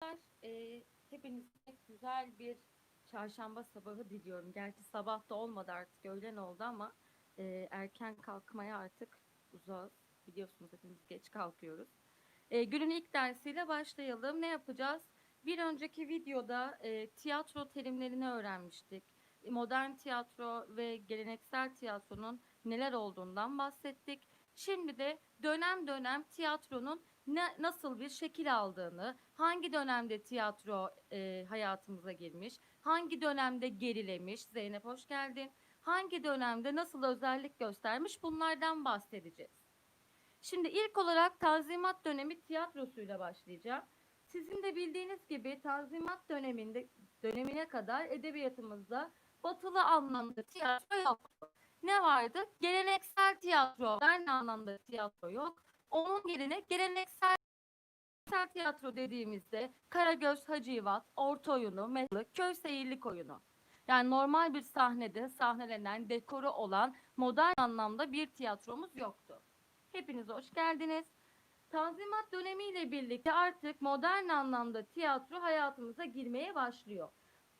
Arkadaşlar, e, hepinize güzel bir çarşamba sabahı diliyorum. Gerçi sabah da olmadı artık öğlen oldu ama e, erken kalkmaya artık uzağız. Biliyorsunuz hepimiz geç kalkıyoruz. E, günün ilk dersiyle başlayalım. Ne yapacağız? Bir önceki videoda e, tiyatro terimlerini öğrenmiştik. Modern tiyatro ve geleneksel tiyatronun neler olduğundan bahsettik. Şimdi de dönem dönem tiyatronun ne, nasıl bir şekil aldığını, hangi dönemde tiyatro e, hayatımıza girmiş, hangi dönemde gerilemiş, Zeynep hoş geldin, hangi dönemde nasıl özellik göstermiş bunlardan bahsedeceğiz. Şimdi ilk olarak Tanzimat dönemi tiyatrosuyla başlayacağım. Sizin de bildiğiniz gibi Tanzimat döneminde dönemine kadar edebiyatımızda batılı anlamda tiyatro yoktu. Ne vardı? Geleneksel tiyatro, modern anlamda tiyatro yok. Onun yerine geleneksel tiyatro dediğimizde Karagöz Hacivat, Orta Oyunu, Metalı, Köy Seyirlik Oyunu. Yani normal bir sahnede sahnelenen, dekoru olan modern anlamda bir tiyatromuz yoktu. Hepiniz hoş geldiniz. Tanzimat dönemiyle birlikte artık modern anlamda tiyatro hayatımıza girmeye başlıyor.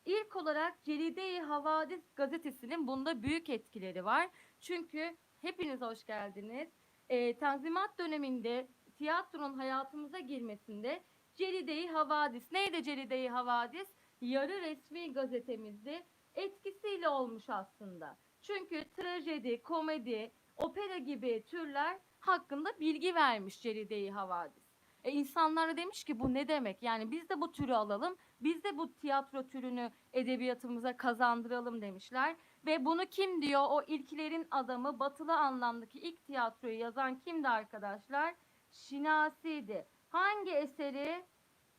İlk olarak Ceride-i Havadis gazetesinin bunda büyük etkileri var. Çünkü hepiniz hoş geldiniz. Ee, Tanzimat döneminde tiyatronun hayatımıza girmesinde Ceride-i Havadis. Neydi Ceride-i Havadis? Yarı resmi gazetemizde etkisiyle olmuş aslında. Çünkü trajedi, komedi, opera gibi türler hakkında bilgi vermiş Ceride-i Havadis. E insanlar da demiş ki bu ne demek? Yani biz de bu türü alalım, biz de bu tiyatro türünü edebiyatımıza kazandıralım demişler. Ve bunu kim diyor? O ilklerin adamı batılı anlamdaki ilk tiyatroyu yazan kimdi arkadaşlar? Şinasi'ydi. Hangi eseri?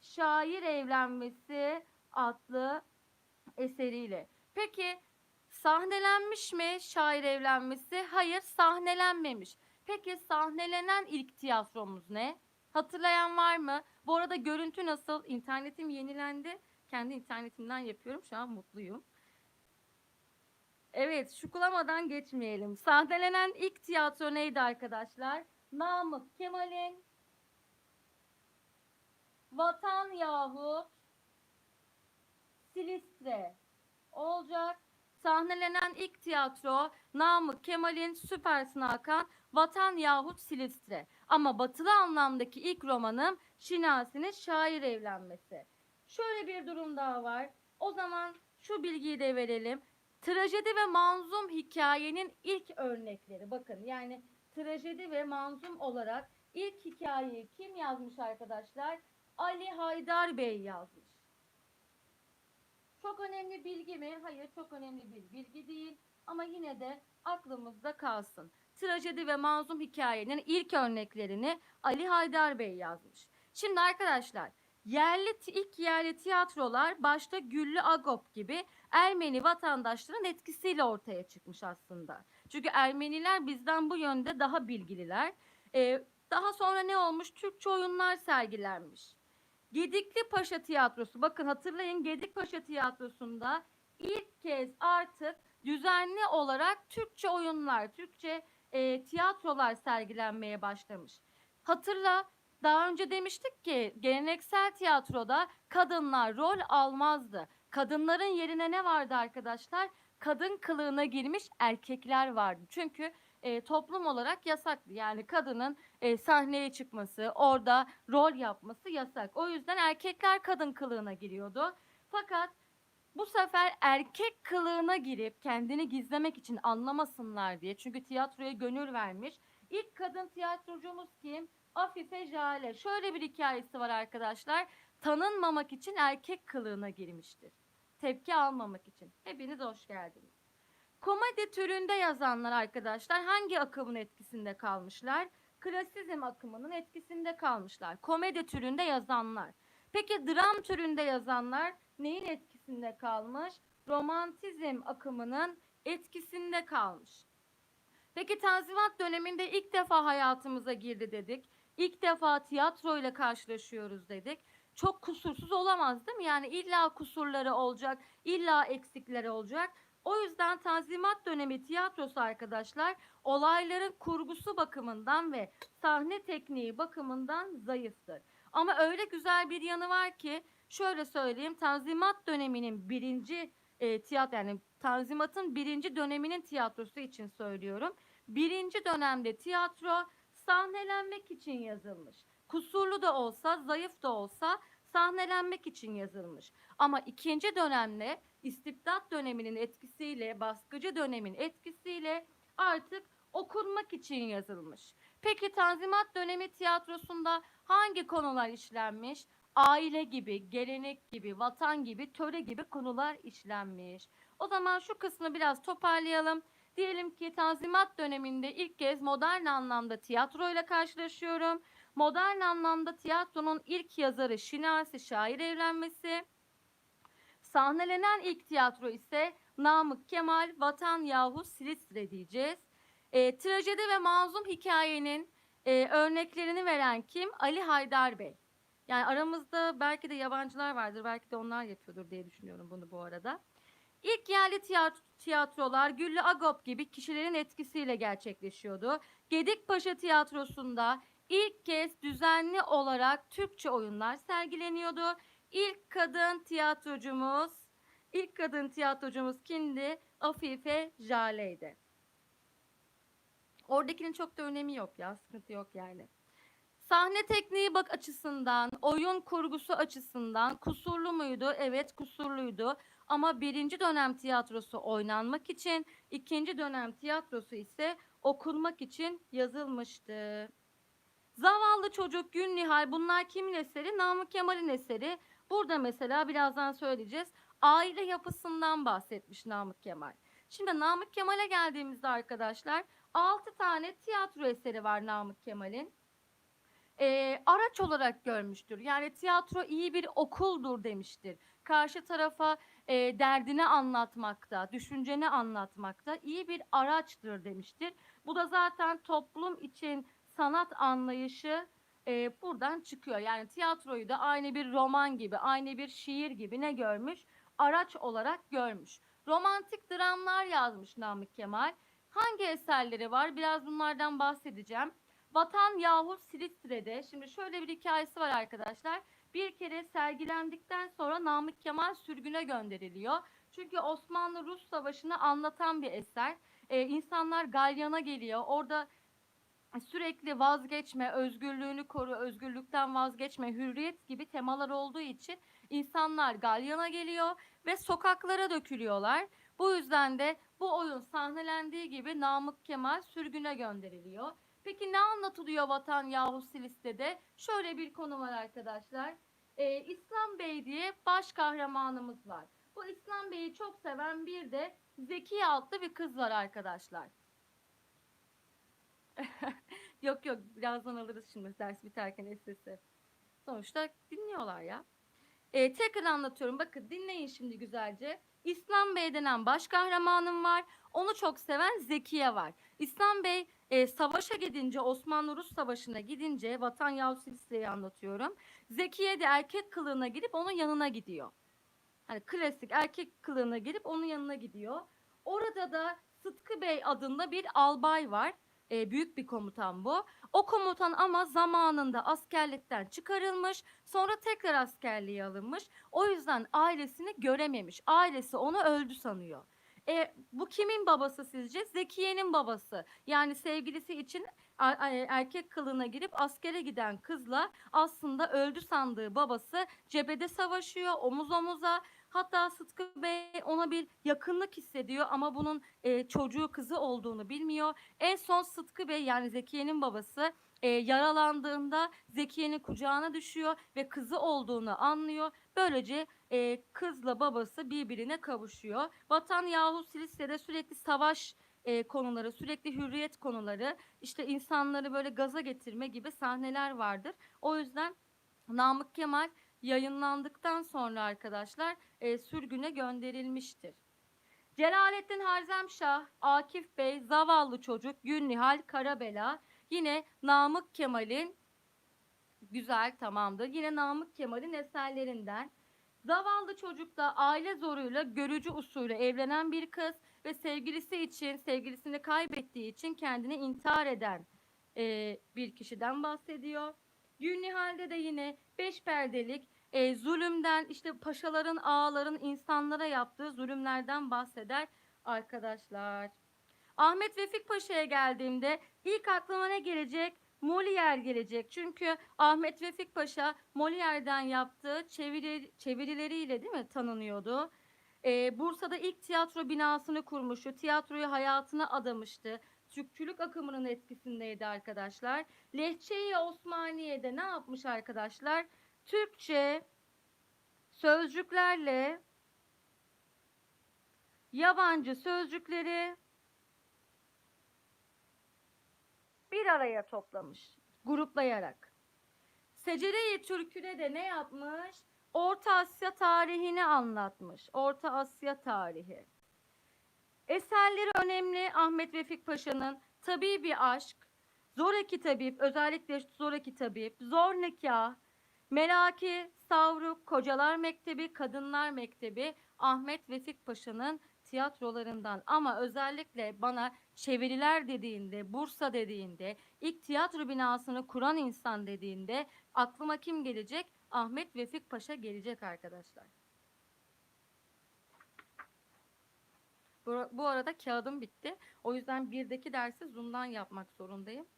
Şair Evlenmesi adlı eseriyle. Peki sahnelenmiş mi şair evlenmesi? Hayır sahnelenmemiş. Peki sahnelenen ilk tiyatromuz ne? Hatırlayan var mı? Bu arada görüntü nasıl? İnternetim yenilendi. Kendi internetimden yapıyorum. Şu an mutluyum. Evet, şukulamadan geçmeyelim. Sahnelenen ilk tiyatro neydi arkadaşlar? Namık Kemal'in Vatan yahut Silistre olacak. Sahnelenen ilk tiyatro Namık Kemal'in Süpersin Hakan Vatan yahut Silistre. Ama batılı anlamdaki ilk romanım Şinasi'nin Şair Evlenmesi. Şöyle bir durum daha var. O zaman şu bilgiyi de verelim. Trajedi ve manzum hikayenin ilk örnekleri. Bakın yani trajedi ve manzum olarak ilk hikayeyi kim yazmış arkadaşlar? Ali Haydar Bey yazmış. Çok önemli bilgi mi? Hayır çok önemli bir bilgi değil. Ama yine de aklımızda kalsın. Trajedi ve manzum hikayenin ilk örneklerini Ali Haydar Bey yazmış. Şimdi arkadaşlar yerli ilk yerli tiyatrolar başta Güllü Agop gibi Ermeni vatandaşların etkisiyle ortaya çıkmış aslında. Çünkü Ermeniler bizden bu yönde daha bilgililer. Ee, daha sonra ne olmuş? Türkçe oyunlar sergilenmiş. Gedikli Paşa Tiyatrosu. Bakın hatırlayın Gedik Paşa Tiyatrosu'nda ilk kez artık düzenli olarak Türkçe oyunlar, Türkçe e, tiyatrolar sergilenmeye başlamış. Hatırla daha önce demiştik ki geleneksel tiyatroda kadınlar rol almazdı. Kadınların yerine ne vardı arkadaşlar? Kadın kılığına girmiş erkekler vardı. Çünkü e, toplum olarak yasaktı. Yani kadının e, sahneye çıkması, orada rol yapması yasak. O yüzden erkekler kadın kılığına giriyordu. Fakat bu sefer erkek kılığına girip kendini gizlemek için anlamasınlar diye. Çünkü tiyatroya gönül vermiş. İlk kadın tiyatrocumuz kim? Afife Jale. Şöyle bir hikayesi var arkadaşlar. Tanınmamak için erkek kılığına girmiştir. Tepki almamak için. Hepiniz hoş geldiniz. Komedi türünde yazanlar arkadaşlar hangi akımın etkisinde kalmışlar? Klasizm akımının etkisinde kalmışlar. Komedi türünde yazanlar. Peki dram türünde yazanlar neyin etkisinde kalmış? Romantizm akımının etkisinde kalmış. Peki Tanzimat döneminde ilk defa hayatımıza girdi dedik. İlk defa tiyatro ile karşılaşıyoruz dedik. Çok kusursuz olamaz değil mi? Yani illa kusurları olacak, illa eksikleri olacak. O yüzden Tanzimat dönemi tiyatrosu arkadaşlar olayların kurgusu bakımından ve sahne tekniği bakımından zayıftır. Ama öyle güzel bir yanı var ki şöyle söyleyeyim Tanzimat döneminin birinci e, tiyatro yani Tanzimat'ın birinci döneminin tiyatrosu için söylüyorum. Birinci dönemde tiyatro sahnelenmek için yazılmış. Kusurlu da olsa, zayıf da olsa sahnelenmek için yazılmış. Ama ikinci dönemle istibdat döneminin etkisiyle, baskıcı dönemin etkisiyle artık okunmak için yazılmış. Peki Tanzimat dönemi tiyatrosunda hangi konular işlenmiş? Aile gibi, gelenek gibi, vatan gibi, töre gibi konular işlenmiş. O zaman şu kısmı biraz toparlayalım. Diyelim ki Tanzimat döneminde ilk kez modern anlamda tiyatroyla karşılaşıyorum. Modern anlamda tiyatronun ilk yazarı Şinasi Şair Evlenmesi. Sahnelenen ilk tiyatro ise Namık Kemal Vatan Yahu Silistre diyeceğiz. E, trajedi ve mazlum hikayenin e, örneklerini veren kim? Ali Haydar Bey. Yani aramızda belki de yabancılar vardır, belki de onlar yapıyordur diye düşünüyorum bunu bu arada. İlk yerli tiyatro, tiyatrolar Güllü Agop gibi kişilerin etkisiyle gerçekleşiyordu. Gedikpaşa Tiyatrosu'nda ilk kez düzenli olarak Türkçe oyunlar sergileniyordu. İlk kadın tiyatrocumuz, ilk kadın tiyatrocumuz kimdi? Afife Jale'ydi. Oradakinin çok da önemi yok ya, sıkıntı yok yani. Sahne tekniği bak açısından, oyun kurgusu açısından kusurlu muydu? Evet kusurluydu. Ama birinci dönem tiyatrosu oynanmak için, ikinci dönem tiyatrosu ise okunmak için yazılmıştı. Zavallı çocuk Gün Nihal bunlar kimin eseri? Namık Kemal'in eseri. Burada mesela birazdan söyleyeceğiz. Aile yapısından bahsetmiş Namık Kemal. Şimdi Namık Kemal'e geldiğimizde arkadaşlar 6 tane tiyatro eseri var Namık Kemal'in. Ee, araç olarak görmüştür. Yani tiyatro iyi bir okuldur demiştir. Karşı tarafa e, derdini anlatmakta, düşünceni anlatmakta iyi bir araçtır demiştir. Bu da zaten toplum için sanat anlayışı e, buradan çıkıyor. Yani tiyatroyu da aynı bir roman gibi, aynı bir şiir gibi ne görmüş? Araç olarak görmüş. Romantik dramlar yazmış Namık Kemal. Hangi eserleri var? Biraz bunlardan bahsedeceğim. Vatan yahut Silistre'de. Şimdi şöyle bir hikayesi var arkadaşlar. Bir kere sergilendikten sonra Namık Kemal sürgüne gönderiliyor. Çünkü Osmanlı-Rus Savaşı'nı anlatan bir eser. Ee, insanlar galyana geliyor. Orada sürekli vazgeçme, özgürlüğünü koru, özgürlükten vazgeçme, hürriyet gibi temalar olduğu için insanlar galyana geliyor ve sokaklara dökülüyorlar. Bu yüzden de bu oyun sahnelendiği gibi Namık Kemal sürgüne gönderiliyor. Peki ne anlatılıyor Vatan Yahu Siliste'de? Şöyle bir konu var arkadaşlar. Ee, İslam Bey diye baş kahramanımız var. Bu İslam Bey'i çok seven bir de Zekiye adlı bir kız var arkadaşlar. yok yok birazdan alırız şimdi ders biterken sesi. Sonuçta dinliyorlar ya. Ee, tekrar anlatıyorum. Bakın dinleyin şimdi güzelce. İslam Bey denen baş kahramanım var. Onu çok seven Zekiye var. İslam Bey e, savaşa gidince Osmanlı-Rus Savaşı'na gidince Vatan Yavuz Silistre'yi anlatıyorum. Zekiye de erkek kılığına girip onun yanına gidiyor. Hani klasik erkek kılığına girip onun yanına gidiyor. Orada da Sıtkı Bey adında bir albay var. E, büyük bir komutan bu. O komutan ama zamanında askerlikten çıkarılmış, sonra tekrar askerliğe alınmış. O yüzden ailesini görememiş. Ailesi onu öldü sanıyor. E, bu kimin babası sizce? Zekiye'nin babası. Yani sevgilisi için erkek kılığına girip askere giden kızla aslında öldü sandığı babası cephede savaşıyor omuz omuza. Hatta Sıtkı Bey ona bir yakınlık hissediyor ama bunun e, çocuğu kızı olduğunu bilmiyor. En son Sıtkı Bey yani Zekiye'nin babası e, yaralandığında Zekiye'nin kucağına düşüyor ve kızı olduğunu anlıyor. Böylece e, kızla babası birbirine kavuşuyor. Vatan yahu Silisya'da sürekli savaş e, konuları, sürekli hürriyet konuları, işte insanları böyle gaza getirme gibi sahneler vardır. O yüzden Namık Kemal yayınlandıktan sonra arkadaşlar e, sürgüne gönderilmiştir. Celalettin Harzemşah, Akif Bey, Zavallı Çocuk, Günnihal, Karabela yine Namık Kemal'in güzel tamamdır. Yine Namık Kemal'in eserlerinden. Zavallı çocukta aile zoruyla görücü usulü evlenen bir kız ve sevgilisi için, sevgilisini kaybettiği için kendini intihar eden e, bir kişiden bahsediyor. Gülnihal'de de yine beş perdelik e, zulümden işte paşaların, ağaların insanlara yaptığı zulümlerden bahseder arkadaşlar. Ahmet Vefik Paşa'ya geldiğimde ilk aklıma ne gelecek? Molière gelecek. Çünkü Ahmet Vefik Paşa Molière'den yaptığı çeviri, çevirileriyle değil mi tanınıyordu. Ee, Bursa'da ilk tiyatro binasını kurmuştu. Tiyatroyu hayatına adamıştı. Türkçülük akımının etkisindeydi arkadaşlar. Lehçe-i Osmaniye'de ne yapmış arkadaşlar? Türkçe sözcüklerle yabancı sözcükleri bir araya toplamış gruplayarak. Secere-i Türkü'de de ne yapmış? Orta Asya tarihini anlatmış. Orta Asya tarihi. Eserleri önemli Ahmet Vefik Paşa'nın Tabii Bir Aşk, Zoraki Tabip, özellikle Zoraki Tabip, Zor Nikah, Melaki, Savruk, Kocalar Mektebi, Kadınlar Mektebi, Ahmet Vefik Paşa'nın tiyatrolarından ama özellikle bana çeviriler dediğinde, Bursa dediğinde, ilk tiyatro binasını kuran insan dediğinde aklıma kim gelecek? Ahmet Vefik Paşa gelecek arkadaşlar. Bu arada kağıdım bitti. O yüzden birdeki dersi Zoom'dan yapmak zorundayım.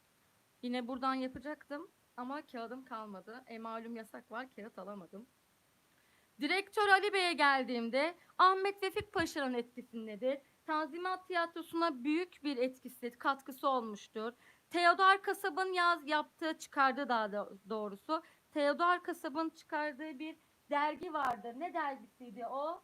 Yine buradan yapacaktım ama kağıdım kalmadı. E malum yasak var kağıt alamadım. Direktör Ali Bey'e geldiğimde Ahmet Vefik Paşa'nın etkisindedir. Tanzimat Tiyatrosu'na büyük bir etkisi, katkısı olmuştur. Theodor Kasab'ın yaz yaptığı, çıkardığı daha da doğrusu. Theodor Kasab'ın çıkardığı bir dergi vardı. Ne dergisiydi o?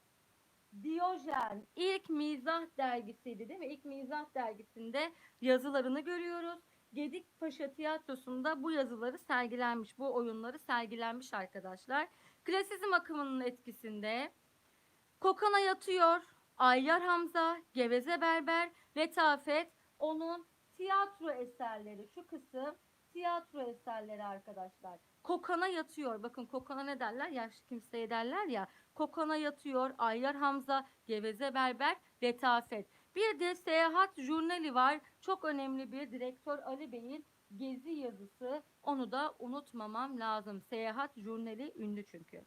Diyojen. İlk mizah dergisiydi değil mi? İlk mizah dergisinde yazılarını görüyoruz. Gedik Paşa Tiyatrosu'nda bu yazıları sergilenmiş, bu oyunları sergilenmiş arkadaşlar. Klasizm akımının etkisinde Kokana yatıyor, Ayyar Hamza, Geveze Berber, Letafet onun tiyatro eserleri. Şu kısım tiyatro eserleri arkadaşlar. Kokana yatıyor. Bakın kokana ne derler? Yaşlı kimseye derler ya. Kokana yatıyor, Ayyar Hamza, Geveze Berber, Letafet. Bir de seyahat jurnali var. Çok önemli bir direktör Ali Bey'in gezi yazısı. Onu da unutmamam lazım. Seyahat jurnali ünlü çünkü.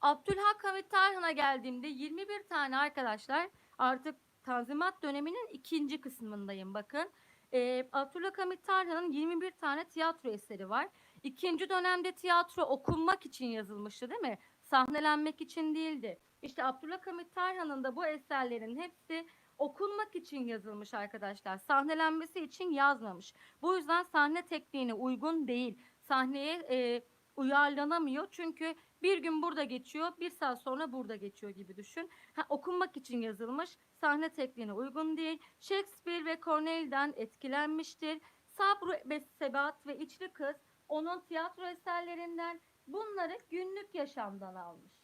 Abdülhak Hamit Tarhan'a geldiğimde 21 tane arkadaşlar artık Tanzimat döneminin ikinci kısmındayım bakın. Ee, Abdülhak Hamit Tarhan'ın 21 tane tiyatro eseri var. İkinci dönemde tiyatro okunmak için yazılmıştı değil mi? Sahnelenmek için değildi. İşte Abdülhak Hamit Tarhan'ın da bu eserlerin hepsi okunmak için yazılmış arkadaşlar. Sahnelenmesi için yazmamış. Bu yüzden sahne tekniğine uygun değil. Sahneye e, uyarlanamıyor. Çünkü bir gün burada geçiyor, bir saat sonra burada geçiyor gibi düşün. Ha, okunmak için yazılmış. Sahne tekniğine uygun değil. Shakespeare ve Cornell'den etkilenmiştir. Sabru ve Sebat ve İçli Kız onun tiyatro eserlerinden bunları günlük yaşamdan almış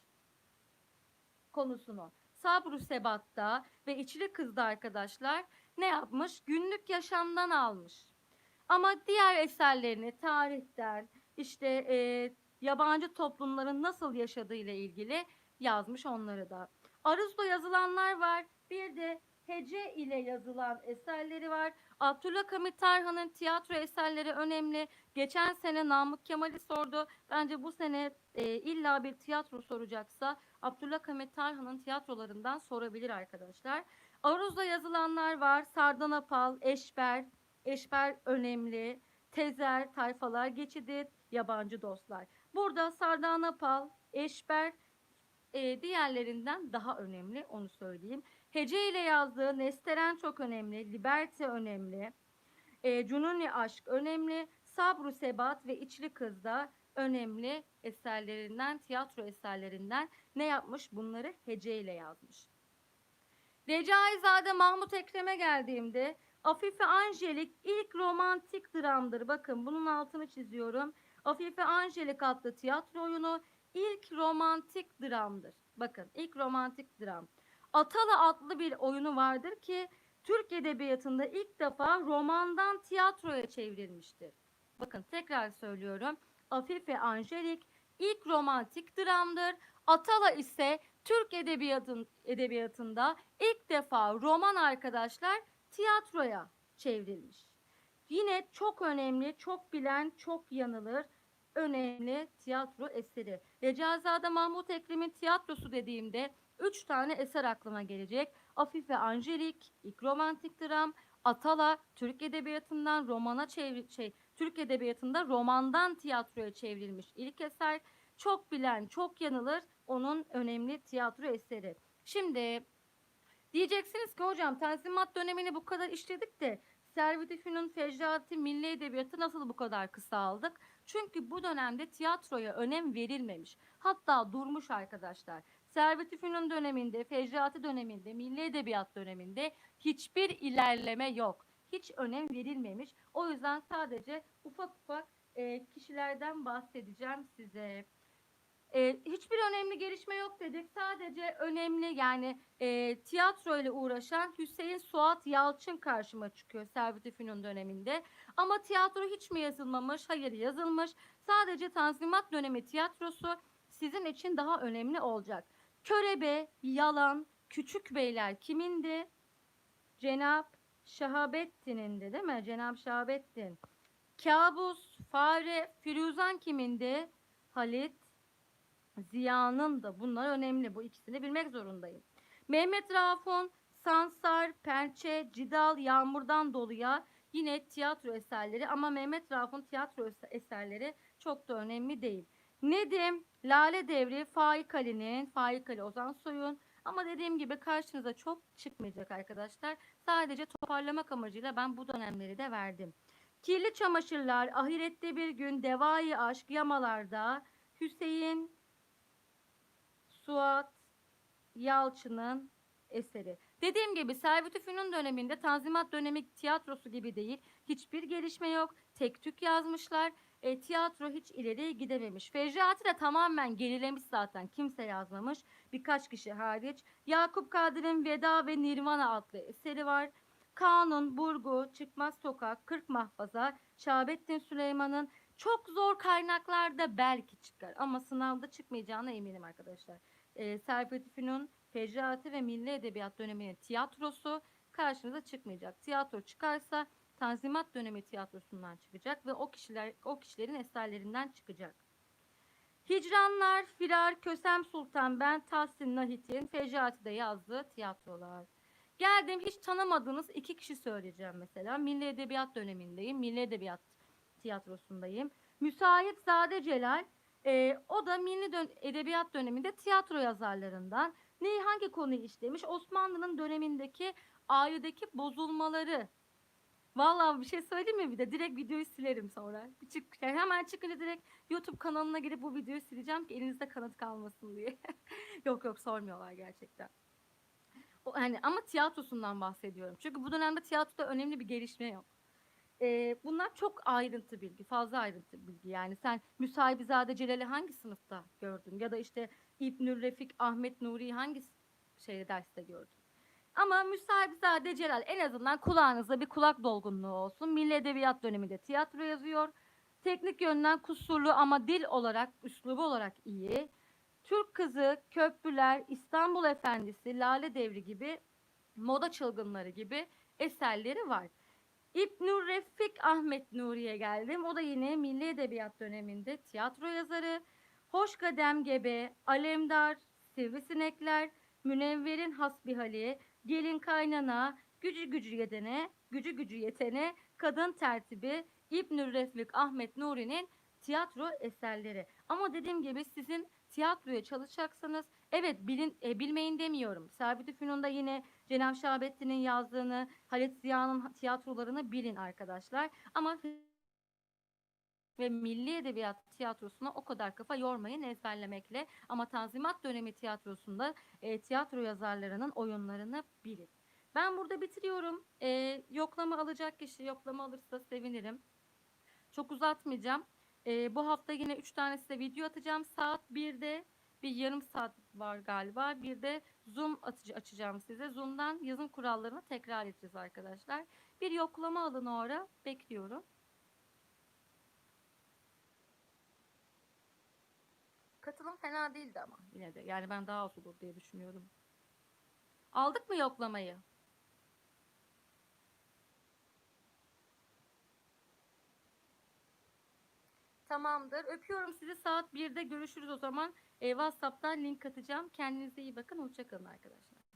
konusunu. Sabru Sebat'ta ve İçli Kız'da arkadaşlar ne yapmış? Günlük yaşamdan almış. Ama diğer eserlerini tarihten işte e, yabancı toplumların nasıl yaşadığı ile ilgili yazmış onları da. Aruz'da yazılanlar var. Bir de hece ile yazılan eserleri var. Abdülhak Hamit Tarhan'ın tiyatro eserleri önemli. Geçen sene Namık Kemal'i sordu. Bence bu sene e, illa bir tiyatro soracaksa Abdülhak Hamit Tarhan'ın tiyatrolarından sorabilir arkadaşlar. Aruz'da yazılanlar var. Sardanapal, Eşber, Eşber önemli. Tezer, tayfalar geçidi, yabancı dostlar. Burada Sardanapal, Eşber e, diğerlerinden daha önemli onu söyleyeyim. Hece ile yazdığı Nesteren çok önemli, Liberty önemli, e, Cununi Aşk önemli, Sabru Sebat ve İçli Kız da önemli eserlerinden, tiyatro eserlerinden ne yapmış? Bunları hece ile yazmış. Recaizade Mahmut Ekrem'e geldiğimde Afife Angelik ilk romantik dramdır. Bakın bunun altını çiziyorum. Afife Angelik adlı tiyatro oyunu ilk romantik dramdır. Bakın ilk romantik dram. Atala adlı bir oyunu vardır ki Türk Edebiyatı'nda ilk defa romandan tiyatroya çevrilmiştir. Bakın tekrar söylüyorum. Afife Angelik ilk romantik dramdır. Atala ise Türk edebiyatın, edebiyatında ilk defa roman arkadaşlar tiyatroya çevrilmiş. Yine çok önemli, çok bilen, çok yanılır. önemli tiyatro eseri. Recaizade Mahmut Ekrem'in tiyatrosu dediğimde üç tane eser aklıma gelecek. Afife Angelik, İlk Romantik Dram, Atala, Türk Edebiyatı'ndan romana çevir şey, Türk Edebiyatı'nda romandan tiyatroya çevrilmiş ilk eser. Çok bilen çok yanılır onun önemli tiyatro eseri. Şimdi diyeceksiniz ki hocam Tanzimat dönemini bu kadar işledik de Servet-i Fünun, Fecrati, Milli Edebiyatı nasıl bu kadar kısa aldık? Çünkü bu dönemde tiyatroya önem verilmemiş. Hatta durmuş arkadaşlar. Servet-i Fünun döneminde, Fecrati döneminde, Milli Edebiyat döneminde hiçbir ilerleme yok. Hiç önem verilmemiş. O yüzden sadece ufak ufak e, kişilerden bahsedeceğim size. E, hiçbir önemli gelişme yok dedik. Sadece önemli yani e, tiyatro ile uğraşan Hüseyin Suat Yalçın karşıma çıkıyor Servet-i Fünun döneminde. Ama tiyatro hiç mi yazılmamış? Hayır yazılmış. Sadece Tanzimat dönemi tiyatrosu sizin için daha önemli olacak. Körebe, Yalan, Küçük Beyler kimindi? Cenap Şahabettin'indi değil mi? Cenap Şahabettin. Kabus, Fare, Firuzan kimindi? Halit Ziya'nın da bunlar önemli. Bu ikisini bilmek zorundayım. Mehmet Rauf'un Sansar, Pençe, Cidal, Yağmurdan Doluya yine tiyatro eserleri ama Mehmet Rauf'un tiyatro eserleri çok da önemli değil. Nedim, Lale Devri, Faik Ali'nin, Faik Ali Ozan Soy'un ama dediğim gibi karşınıza çok çıkmayacak arkadaşlar. Sadece toparlamak amacıyla ben bu dönemleri de verdim. Kirli Çamaşırlar, Ahirette Bir Gün, Devai Aşk, Yamalarda, Hüseyin, Suat Yalçın'ın eseri. Dediğim gibi Servet-i Fünun döneminde Tanzimat dönemi tiyatrosu gibi değil. Hiçbir gelişme yok. Tek tük yazmışlar. E, tiyatro hiç ileriye gidememiş. Fecrati de tamamen gerilemiş zaten. Kimse yazmamış. Birkaç kişi hariç. Yakup Kadri'nin Veda ve Nirvana adlı eseri var. Kanun, Burgu, Çıkmaz Sokak, Kırk Mahfaza, Şahabettin Süleyman'ın çok zor kaynaklarda belki çıkar ama sınavda çıkmayacağına eminim arkadaşlar. E, Servet Fünun, Fecrati ve Milli Edebiyat döneminin tiyatrosu karşınıza çıkmayacak. Tiyatro çıkarsa Tanzimat dönemi tiyatrosundan çıkacak ve o kişiler o kişilerin eserlerinden çıkacak. Hicranlar, Firar, Kösem Sultan, Ben, Tahsin Nahit'in Fecrati'de yazdığı tiyatrolar. Geldim hiç tanımadığınız iki kişi söyleyeceğim mesela. Milli Edebiyat dönemindeyim. Milli Edebiyat tiyatrosundayım. Müsait Zade Celal e, o da Milli dön Edebiyat döneminde tiyatro yazarlarından. Neyi hangi konuyu işlemiş? Osmanlı'nın dönemindeki ailedeki bozulmaları. Vallahi bir şey söyleyeyim mi bir de direkt videoyu silerim sonra. Bir çık, yani hemen çıkınca direkt YouTube kanalına girip bu videoyu sileceğim ki elinizde kanıt kalmasın diye. yok yok sormuyorlar gerçekten. O, hani ama tiyatrosundan bahsediyorum. Çünkü bu dönemde tiyatroda önemli bir gelişme yok. Ee, bunlar çok ayrıntı bilgi, fazla ayrıntı bilgi. Yani sen Müsahibizade Celal'i hangi sınıfta gördün? Ya da işte İbnül Refik, Ahmet Nuri'yi hangi şeyde derste gördün? Ama Müsahibizade Celal en azından kulağınızda bir kulak dolgunluğu olsun. Milli Edebiyat döneminde tiyatro yazıyor. Teknik yönden kusurlu ama dil olarak, üslubu olarak iyi. Türk Kızı, Köprüler, İstanbul Efendisi, Lale Devri gibi moda çılgınları gibi eserleri var. İbnül Refik Ahmet Nuri'ye geldim. O da yine Milli Edebiyat döneminde tiyatro yazarı. Hoşkadem Gebe, Alemdar, Sivrisinekler, Münevver'in Hasbihali, Gelin Kaynana, Gücü Gücü Yetene, Gücü Gücü Yetene, Kadın Tertibi, İbnül Refik Ahmet Nuri'nin tiyatro eserleri. Ama dediğim gibi sizin tiyatroya çalışacaksanız evet bilin, e, bilmeyin demiyorum. Sabit-i Fünun'da yine Cenab Şahabettin'in yazdığını, Halit Ziya'nın tiyatrolarını bilin arkadaşlar. Ama ve Milli Edebiyat tiyatrosuna o kadar kafa yormayın ezberlemekle. Ama Tanzimat dönemi tiyatrosunda e, tiyatro yazarlarının oyunlarını bilin. Ben burada bitiriyorum. E, yoklama alacak kişi yoklama alırsa sevinirim. Çok uzatmayacağım. E, bu hafta yine 3 tane size video atacağım. Saat 1'de bir yarım saat var galiba. Bir de Zoom atıcı açacağım size. Zoom'dan yazım kurallarını tekrar edeceğiz arkadaşlar. Bir yoklama alın o ara. Bekliyorum. Katılım fena değildi ama yine de. Yani ben daha az olur diye düşünüyorum. Aldık mı yoklamayı? Tamamdır. Öpüyorum sizi. Saat 1'de görüşürüz o zaman. E, WhatsApp'tan link atacağım. Kendinize iyi bakın. Hoşçakalın arkadaşlar.